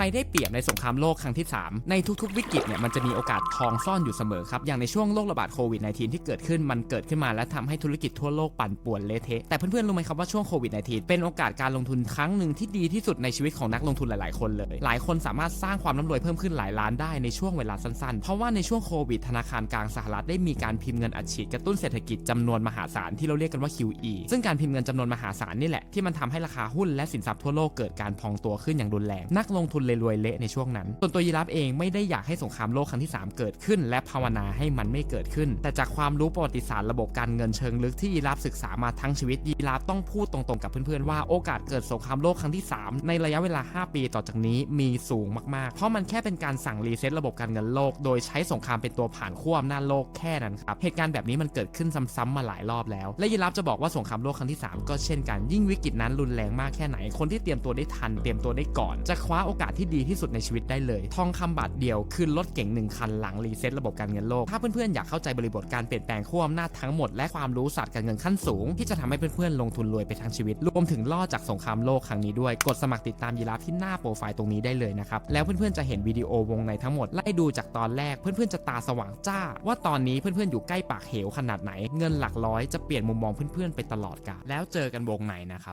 รได้เปรียบในสงครามโลกครั้งที่ 3 ในทุกๆ วิกฤตเนี่ยมันจะมีโอกาสทองซ่อนอยู่เสมอครับ อย่างในช่วงโรคระบาดโควิด -19 ที่เกิดขึ้นมันเกิดขึ้นมาและทำให้ธุรกิจทั่วโลกปั่นป่วนเละเทะแต่เพื่อนๆรู้ไหมครับว่าช่วงโควิด -19 เป็นโอกาสการลงทุนครั้งหนึ่งที่ดีที่สุดในชีวิตของนักลงทุนหลายๆ คนเลย หลายคนสามารถสร้างความร่ำรวยเพิ่มขึ้นหลายล้านได้ในช่วงเวลาสั้นๆ เพราะว่าในช่วงโควิดธนาคารกลางสหรัฐได้มีการพิมพ์เงินอัดฉีดกระตุ้นเศรษฐกิจจำนวนมหาศาลที่เราเรียกกันว่า QE ซึ่งการพิมพ์เงินจำนวนมหาศาลนี่แหละที่มันทำให้ราคาหุ้นและสินทรัพย์ทั่วโลกเกิดการพองตัวขึ้นอย่างรุนแรงนักลงทุนเลยรวยเละในช่วงนั้น ส่วนตัวยีราฟเองไม่ได้อยากให้สงครามโลกครั้งที่ 3 เกิดขึ้น และภาวนาให้มันไม่เกิดขึ้น แต่จากความรู้ประวัติศาสตร์ระบบการเงินเชิงลึกที่ยีราฟศึกษามาทั้งชีวิตยีราฟต้องพูดตรงๆกับเพื่อนๆว่าโอกาสเกิดสงครามโลกครั้งที่ 3 ในระยะเวลา 5 ปีต่อจากนี้มีสูงมากๆ เพราะมันแค่เป็นการสั่งรีเซ็ตระบบการเงินโลก โดยใช้สงครามเป็นตัวผ่านขั้วอำนาจโลกแค่นั้นครับ เหตุการณ์แบบนี้มันเกิดขึ้นซ้ำๆมาหลายรอบแล้ว และยีราฟจะบอกว่าสงครามโลกครั้งที่ 3 ก็เช่นกัน ยิ่งวิกฤตนั้นรุนแรงมากแค่ไหน คนที่เตรียมตัวได้ทัน เตรียมตัวได้ก่อน จะคว้าโอกาสที่ดีที่สุดในชีวิตได้เลย ทองคำบาทเดียวคือรถเก๋งหนึ่งคันหลังรีเซ็ตระบบการเงินโลก ถ้าเพื่อนๆอยากเข้าใจบริบทการเปลี่ยนแปลงขั้วอำนาจทั้งหมดและความรู้ศาสตร์การเงินขั้นสูง ที่จะทำให้เพื่อนๆลงทุนรวยไปทั้งชีวิต รวมถึงรอดจากสงครามโลกครั้งนี้ด้วย กดสมัครติดตามยีราฟที่หน้าโปรไฟล์ตรงนี้ได้เลยนะครับแล้วเพื่อนๆจะเห็นวิดีโอวงในทั้งหมดไล่ดูจากตอนแรกเพื่อนๆจะตาสว่างจ้า ว่าตอนนี้เพื่อนๆอยู่ใกล้ปากเหวขนาดไหน เงินหลักร้อยจะเปลี่ยนมุมมองเพื่อนๆไปตลอดกาลแล้วเจอกันวงในนะครับ